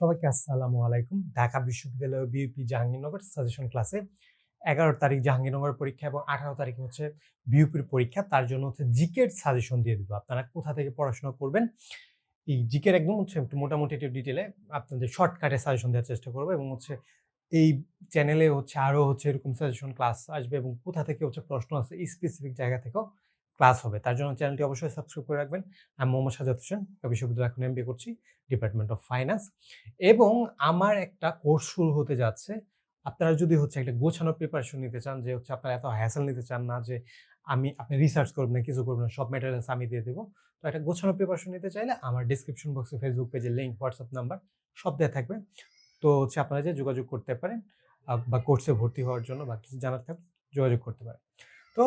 সবাইকে আসসালামু আলাইকুম। ঢাকা বিশ্ববিদ্যালয় বিউপি জাহাঙ্গীরনগর সাজেশন ক্লাসে এগারো তারিখ জাহাঙ্গীরনগর পরীক্ষা এবং আঠারো তারিখে হচ্ছে বিউপির পরীক্ষা। তার জন্য হচ্ছে জিকের সাজেশন দিয়ে দিব। আপনারা কোথা থেকে পড়াশোনা করবেন? এই জিকের একদম হচ্ছে একটু মোটামুটি একটু ডিটেলে আপনাদের শর্টকাটে সাজেশন দেওয়ার চেষ্টা করব এবং হচ্ছে এই চ্যানেলে হচ্ছে আরও হচ্ছে এরকম সাজেশন ক্লাস আসবে এবং কোথা থেকে হচ্ছে প্রশ্ন আছে স্পেসিফিক জায়গা থেকেও ক্লাস হবে। তার জন্য চ্যানেলটি অবশ্যই সাবস্ক্রাইব করে রাখবেন। আমি মোহাম্মদ সাজাদ হোসেন বিশ্ববিদ্যালয় এখন এমবিএ করছি ডিপার্টমেন্ট অফ ফাইন্যান্স এবং আমার একটা কোর্স শুরু হতে যাচ্ছে। আপনারা যদি হচ্ছে একটা গোছানো প্রিপারেশন নিতে চান, যে হচ্ছে আপনারা এত হ্যাসেল নিতে চান না, যে আমি, আপনি রিসার্চ করবেন না, কিছু করবেন না, সব ম্যাটেরিয়ালস আমি দিয়ে দেবো। তো একটা গোছানো প্রিপারেশন নিতে চাইলে আমার ডিসক্রিপশন বক্সে ফেসবুক পেজের লিঙ্ক হোয়াটসঅ্যাপ নাম্বার সব দেওয়া থাকবে। তো হচ্ছে আপনারা যে যোগাযোগ করতে পারেন বা কোর্সে ভর্তি হওয়ার জন্য বা কিছু জানার থাকলে যোগাযোগ করতে পারেন। তো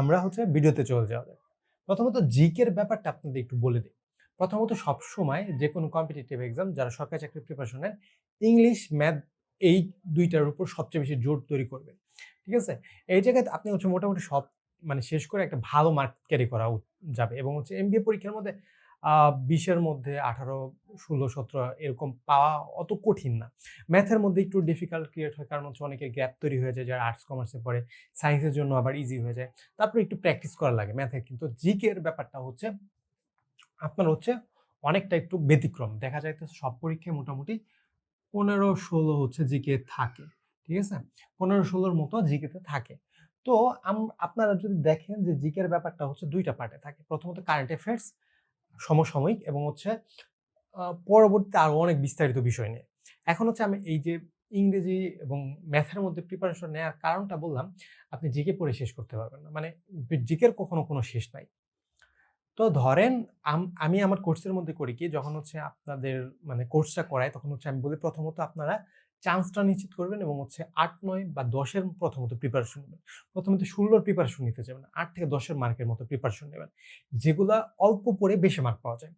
আমরা হচ্ছে ভিডিওতে চলে যাওয়া যাক। প্রথমত জিকের ব্যাপারটা আপনাদের একটু বলে দিই। প্রথমত সবসময় যে কোনো কম্পিটিটিভ এক্সাম যারা সরকারি চাকরির প্রিপারেশন নেন ইংলিশ ম্যাথ এই দুইটার উপর সবচেয়ে বেশি জোর তৈরি করবেন ঠিক আছে? এই জায়গায় আপনি হচ্ছে মোটামুটি সব মানে শেষ করে একটা ভালো মার্ক ক্যারি করা যাবে এবং হচ্ছে এমবিএ পরীক্ষার মধ্যে বিশের মধ্যে আঠারো, ষোলো, সতেরো এরকম পাওয়া অত কঠিন না। ম্যাথের মধ্যে একটু ডিফিকাল্ট ক্রিয়েট হয় কারণ হচ্ছে অনেকের গ্যাপ তৈরি হয়ে যায়, যারা আর্টস কমার্সে পড়ে। সায়েন্সের জন্য আবার ইজি হয়ে যায়। তারপরে একটু প্র্যাকটিস করা লাগে ম্যাথের কিন্তু জিকের ব্যাপারটা হচ্ছে, আপনার হচ্ছে অনেকটা একটু ব্যতিক্রম। দেখা যাইতেছে সব পরীক্ষায় মোটামুটি পনেরো, ষোলো হচ্ছে জিকে থাকে। ঠিক আছে? পনেরো, ষোলোর মতো জিকেতে থাকে। তো আপনারা যদি দেখেন যে জিকের ব্যাপারটা হচ্ছে দুইটা পার্টে থাকে। প্রথমত কারেন্ট অ্যাফেয়ার্স সমসাময়িক এবং হচ্ছে পরবর্তীতে আরও অনেক বিস্তারিত বিষয় নিয়ে। এখন হচ্ছে আমি এই যে ইংরেজি এবং ম্যাথের মধ্যে প্রিপারেশন নেওয়ার কারণটা বললাম, আপনি জিকে পড়ে শেষ করতে পারবেন না। মানে জিকের কখনো কোনো শেষ নাই। তো ধরেন আমি আমার কোর্সের মধ্যে করি কি, যখন হচ্ছে আপনাদের মানে কোর্সটা করাই তখন হচ্ছে আমি বলি প্রথমত আপনারা চান্সটা নিশ্চিত করবেন এবং হচ্ছে আট, নয় বা দশের প্রথমত প্রিপারেশন নেবেন। প্রথমত ষোলোর প্রিপারেশন নিতে যাবেন, আট থেকে দশের মার্কের মতো প্রিপারেশন নেবেন, যেগুলা অল্প পরে বেশি মার্ক পাওয়া যায়।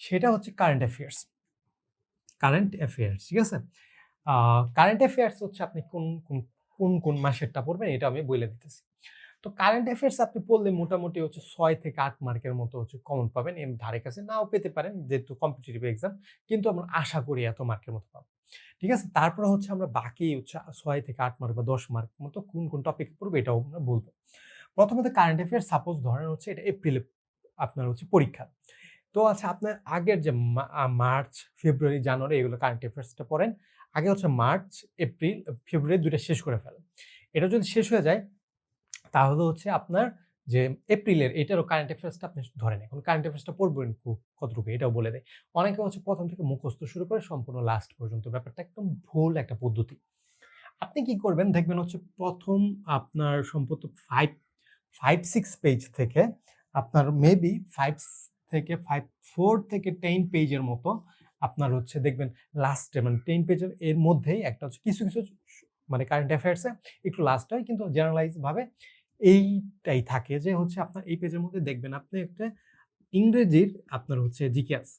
সেটা হচ্ছে কারেন্ট অ্যাফেয়ার্স কারেন্ট অ্যাফেয়ার্স ঠিক আছে? কারেন্ট অ্যাফেয়ার্স হচ্ছে আপনি কোন কোন কোন কোন মাসেরটা পড়বেন এটা আমি বলে দিতেছি। তো কারেন্ট অ্যাফেয়ার্স আপনি পড়লে মোটামুটি হচ্ছে ছয় থেকে আট মার্কের মতো হচ্ছে কমন পাবেন। এর ধারে কাছে নাও পেতে পারেন, যেহেতু কম্পিটিটিভ এক্সাম কিন্তু আমরা আশা করি এত মার্কের মতো পাবো। ঠিক আছে? তারপরে হচ্ছে আমরা বাকি হচ্ছে ছয় থেকে আট মার্ক বা দশ মার্ক মতো কোন কোন টপিক পড়ব এটাও আমরা বলব। প্রথমত কারেন্ট অ্যাফেয়ার্স সাপোজ ধরেন হচ্ছে এটা এপ্রিলে আপনার হচ্ছে পরীক্ষা। তো আচ্ছা আপনার আগের যে মার্চ ফেব্রুয়ারি জানুয়ারি এগুলো কারেন্ট অ্যাফেয়ার্সটা পড়েন, আগে হচ্ছে মার্চ এপ্রিল ফেব্রুয়ারি দুইটা শেষ করে ফেলেন। এটা যদি শেষ হয়ে যায় তাহলে হচ্ছে আপনার যে এপ্রিলের এটারও কারেন্ট অ্যাফেয়ার্সটা আপনি ধরেন এখন কারেন্ট অ্যাফেয়ার্সটা পড়বেন কতটুকু এটাও বলে দেয়। অনেকে হচ্ছে প্রথম থেকে মুখস্থ শুরু করে সম্পূর্ণ লাস্ট পর্যন্ত। ব্যাপারটা একদম ভুল একটা পদ্ধতি। আপনি কি করবেন? দেখবেন হচ্ছে প্রথম আপনার সম্ভবত ফাইভ ফাইভ সিক্স পেজ থেকে আপনার মেবি ফাইভ থেকে ফাইভ ফোর থেকে টেন পেজের মতো আপনার হচ্ছে দেখবেন লাস্টে মানে টেন পেজের এর মধ্যেই একটা হচ্ছে কিছু কিছু মানে কারেন্ট অ্যাফেয়ার্সে একটু লাস্ট হয়, কিন্তু জেনারেলাইজ ভাবে এইটাই থাকে যে হচ্ছে আপনার এই পেজের মধ্যে দেখবেন আপনি একটা ইংরেজির আপনার হচ্ছে জিকে আছে।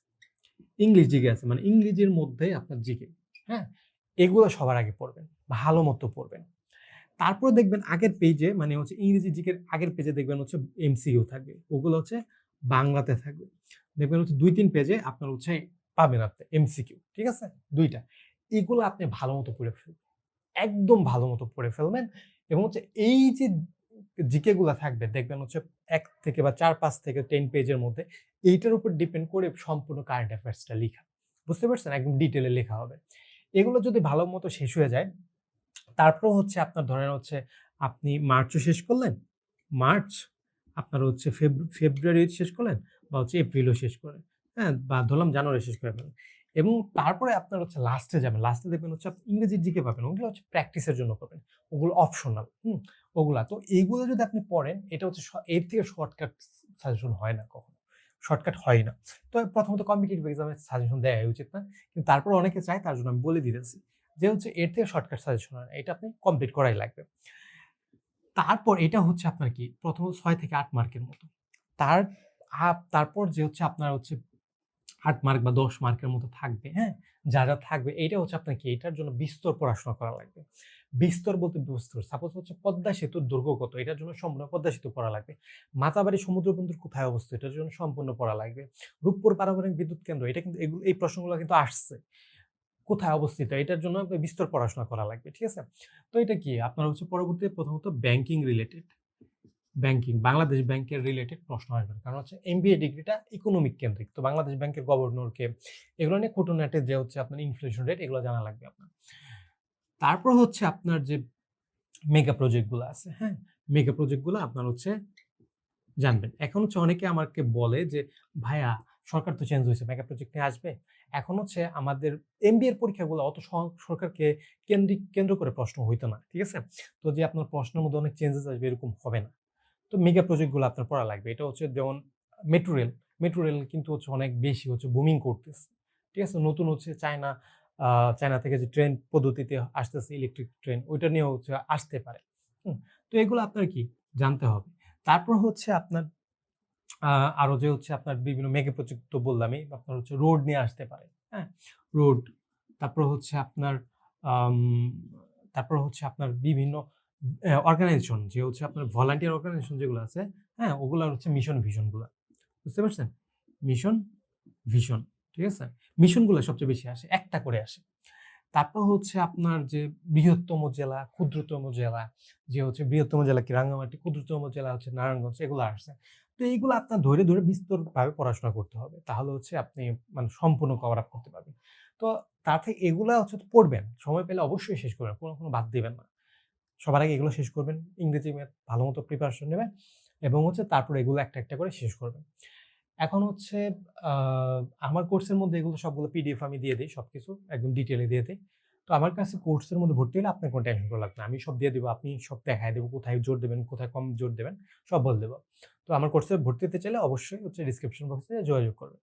ইংলিশ জিকে আছে মানে ইংরেজির মধ্যে আপনার জিকে হ্যাঁ? এগুলো সবার আগে পড়বেন, ভালো মতো পড়বেন। তারপর দেখবেন আগের পেজে মানে হচ্ছে ইংরেজি জিকের আগের পেজে দেখবেন হচ্ছে এমসিইউ থাকবে, ওগুলো হচ্ছে বাংলাতে থাকবে। দেখবেন হচ্ছে দুই তিন পেজে আপনার হচ্ছে পাবেন আপনি এমসিকিউ ঠিক আছে? দুইটা। এগুলো আপনি ভালো মতো পড়ে ফেলবেন, একদম ভালো মতো পড়ে ফেলবেন এবং হচ্ছে এই যে জিকে গুলা থাকবে, দেখবেন হচ্ছে এক থেকে বা চার, পাঁচ থেকে টেন পেজের মধ্যে এইটার উপর ডিপেন্ড করে সম্পূর্ণ কারেন্ট অ্যাফেয়ার্সটা লেখা। বুঝতে পারছেন? একদম ডিটেলে লেখা হবে। এগুলো যদি ভালো মতো শেষ হয়ে যায়, তারপর হচ্ছে আপনার ধরেন হচ্ছে আপনি মার্চও শেষ করলেন, মার্চ আপনার হচ্ছে ফেব্রু- ফেব্রুয়ারি শেষ করলেন বা হচ্ছে এপ্রিলও শেষ করলেন হ্যাঁ বা ধরলাম জানুয়ারি শেষ করে ফেলেন এবং তারপরে আপনার হচ্ছে লাস্টে যাবেন। লাস্টে দেখবেন হচ্ছে আপনি ইংরেজির দিকে পাবেন, ওগুলো হচ্ছে প্র্যাকটিসের জন্য পাবেন। ওগুলো অপশনাল হুম? ওগুলা। তো এইগুলো যদি আপনি পড়েন, এটা হচ্ছে এর থেকে শর্টকাট সাজেশন হয় না কখনো। শর্টকাট হয় না। তো প্রথমত কম্পিটিটিভ এক্সামের সাজেশন দেওয়া উচিত না। কিন্তু তারপর অনেকে চায়, তার জন্য আমি বলে দিতেছি যে হচ্ছে এর থেকে শর্টকাট সাজেশন হয় না। এটা আপনি কমপ্লিট করাই লাগবে। তারপর এটা হচ্ছে আপনার কি? প্রথম ছয় থেকে আট মার্কের মতো। তার তারপর যে হচ্ছে আপনার হচ্ছে আট মার্ক বা দশ মার্কের মতো থাকবে হ্যাঁ? যা যা থাকবে এটা হচ্ছে আপনার কি এটার জন্য বিস্তর পড়াশোনা করা লাগবে। বিস্তর বলতে বিস্তর সাপোজ হচ্ছে পদ্মা সেতুর দৈর্ঘ্য কত, এটার জন্য সম্পূর্ণ পদ্মা সেতু পড়া লাগবে। মাতাবাড়ি সমুদ্র বন্দর কোথায় অবস্থিত, এটার জন্য সম্পূর্ণ পড়া লাগবে। রূপপুর পারমাণবিক বিদ্যুৎ কেন্দ্র, এটা কিন্তু এগুলো, এই প্রশ্নগুলো কিন্তু আসছে। কোথায় অবস্থিত, এটার জন্য বিস্তর পড়াশোনা করা লাগবে, ঠিক আছে? তো এটা কি? আপনার হচ্ছে পরবর্তীতে প্রথমত ব্যাংকিং রিলেটেড ব্যাংকিং বাংলাদেশ ব্যাংকের রিলেটেড প্রশ্ন আসবে কারণ হচ্ছে এমবিএ ডিগ্রিটা ইকোনমিক কেন্দ্রিক। তো বাংলাদেশ ব্যাংকের গভর্নরকে এগুলো নিয়ে খুঁটিনাটি যে হচ্ছে আপনার ইনফ্লেশন রেট এগুলো জানা লাগবে আপনার। তারপর হচ্ছে আপনার যে মেগা প্রজেক্টগুলো আছে হ্যাঁ? মেগা প্রজেক্টগুলো আপনার হচ্ছে জানবেন। এখন হচ্ছে অনেকে আমাকে বলে যে, ভাইয়া, সরকার তো চেঞ্জ হয়েছে মেগা প্রজেক্ট নিয়ে আসবে? এখন হচ্ছে আমাদের এমবিএর পরীক্ষাগুলো অত সরকারকে কেন্দ্রিক, কেন্দ্র করে প্রশ্ন হইতো না, ঠিক আছে? তো যে আপনার প্রশ্নের মধ্যে অনেক চেঞ্জেস আসবে এরকম হবে না। তো মেগা প্রজেক্টগুলো আপনার পড়া লাগবে। এটা হচ্ছে যেমন মেট্রো রেল মেট্রো রেল কিন্তু হচ্ছে অনেক বেশি হচ্ছে বুমিং করতেছে। ঠিক আছে? নতুন হচ্ছে চায়না চায়না থেকে যে ট্রেন পদ্ধতিতে আসতেছে ইলেকট্রিক ট্রেন ওইটা নিয়ে হচ্ছে আসতে পারে। তো এগুলো আপনার কি? জানতে হবে। তারপর হচ্ছে আপনার আরও যে হচ্ছে আপনার বিভিন্ন মেগা প্রজেক্ট তো বললামই, আপনার হচ্ছে রোড নিয়ে আসতে পারে। হ্যাঁ? রোড তারপর হচ্ছে আপনার তারপর হচ্ছে আপনার বিভিন্ন অর্গানাইজেশন যে হচ্ছে আপনার ভলান্টিয়ার অর্গানাইজেশন যেগুলো আছে হ্যাঁ? ওগুলো হচ্ছে মিশন ভিশনগুলো বুঝতে পারছেন? মিশন ভিশন ঠিক আছে? মিশনগুলো সবচেয়ে বেশি আসে, একটা করে আসে। তারপর হচ্ছে আপনার যে বৃহত্তম জেলা, ক্ষুদ্রতম জেলা, যে হচ্ছে বৃহত্তম জেলা কি? রাঙ্গামাটি, ক্ষুদ্রতম জেলা হচ্ছে নারায়ণগঞ্জ, এগুলো আসছে তো এইগুলো আপনার ধরে ধরে বিস্তরভাবে পড়াশোনা করতে হবে। তাহলে হচ্ছে আপনি মানে সম্পূর্ণ কভার আপ করতে পারবেন। তো তার থেকে এগুলা হচ্ছে পড়বেন। সময় পেলে অবশ্যই শেষ করবেন, কোনো কোনো বাদ দিবেন না। সবার আগে এগুলো শেষ করবেন, ইংরেজি ম্যাথ ভালো মতো প্রিপারেশন নেবেন এবং হচ্ছে তারপর এগুলো একটা একটা করে শেষ করবেন। এখন হচ্ছে আমার কোর্সের মধ্যে এগুলো সবগুলো পিডিএফ আমি দিয়ে দিই সব কিছু একদম ডিটেলে দিয়ে দিই। তো আমার কাছে কোর্সের মধ্যে ভর্তি হলে আপনার কোনো টেনশন করা লাগবে না। আমি সব দিয়ে দেবো, আপনি সব দেখায় দেবো কোথায় জোর দেবেন, কোথায় কম জোর দেবেন, সব বলে দেবো। তো আমার কোর্সে ভর্তি হতে চাইলে অবশ্যই হচ্ছে ডিসক্রিপশন বক্সে যোগাযোগ করবেন।